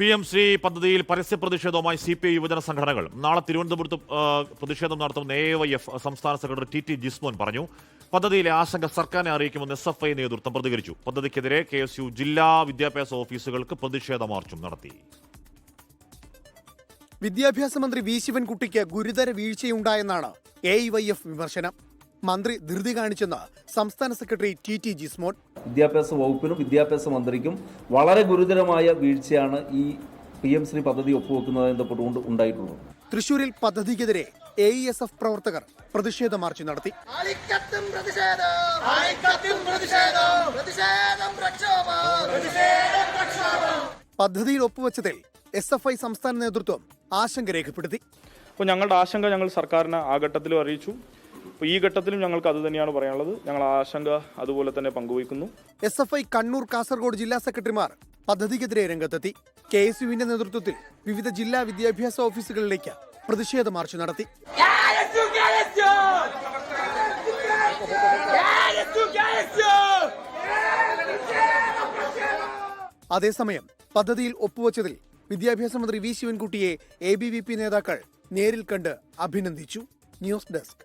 P M Shri പദ്ധതിയിൽ പരസ്യ പ്രതിഷേധവുമായി സി പി ഐ യുവജന സംഘടനകൾ. നാളെ തിരുവനന്തപുരത്ത് പ്രതിഷേധം നടത്തുമെന്ന് എ വൈ എഫ് സംസ്ഥാന സെക്രട്ടറി ടി ടി ജിസ്മോൻ പറഞ്ഞു. പദ്ധതിയിലെ ആശങ്ക സർക്കാരിനെ അറിയിക്കുമെന്ന് എസ് എഫ് ഐ നേതൃത്വം പ്രതികരിച്ചു. പദ്ധതിക്കെതിരെ കെ എസ് യു ജില്ലാ വിദ്യാഭ്യാസ ഓഫീസുകൾക്ക് പ്രതിഷേധ മാർച്ചും നടത്തി. വിദ്യാഭ്യാസ മന്ത്രി വി ശിവൻകുട്ടിക്ക് ഗുരുതര വീഴ്ചയുണ്ടായെന്നാണ് എ വൈ എഫ് വിമർശനം. മന്ത്രി ധൃതി കാണിച്ചെന്ന് സംസ്ഥാന സെക്രട്ടറി ടി ടി ജിസ്മോൻ. വിദ്യാഭ്യാസ വകുപ്പിനും വിദ്യാഭ്യാസ മന്ത്രിക്കും വളരെ ഗുരുതരമായ വീഴ്ചയാണ് ഈ പി എം ശ്രീ പദ്ധതി ഒപ്പുവെക്കുന്നതായി ബന്ധപ്പെട്ടുകൊണ്ട് ഉണ്ടായിട്ടുള്ളത്. തൃശൂരിൽ പദ്ധതിക്കെതിരെ എ ഇ എസ് എഫ് പ്രവർത്തകർ പ്രതിഷേധ മാർച്ച് നടത്തി. പദ്ധതിയിൽ ഒപ്പുവെച്ചതിൽ എസ് എഫ് ഐ സംസ്ഥാന നേതൃത്വം ആശങ്ക രേഖപ്പെടുത്തി. അപ്പോൾ ഞങ്ങളുടെ ആശങ്ക ഞങ്ങൾ സർക്കാരിനെ ആ ഘട്ടത്തിലും അറിയിച്ചു. അപ്പോൾ ഈ ഘട്ടത്തിലും ഞങ്ങൾക്ക് അത് തന്നെയാണ് പറയാനുള്ളത്. ഞങ്ങൾ ആശങ്ക അതുപോലെ തന്നെ പങ്കുവയ്ക്കുന്നു. S F I Kannur Kasaragod ജില്ലാ സെക്രട്ടറിമാർ പദ്ധതിക്കെതിരെ രംഗത്തെത്തി. കെ എസ് യുവിന്റെ നേതൃത്വത്തിൽ വിവിധ ജില്ലാ വിദ്യാഭ്യാസ ഓഫീസുകളിലേക്ക് പ്രതിഷേധ മാർച്ച് നടത്തി. അതേസമയം പദ്ധതിയിൽ ഒപ്പുവച്ചതിൽ വിദ്യാഭ്യാസ മന്ത്രി വി ശിവൻകുട്ടിയെ എ ബി വി പി നേതാക്കൾ നേരിൽ കണ്ട് അഭിനന്ദിച്ചു. News desk.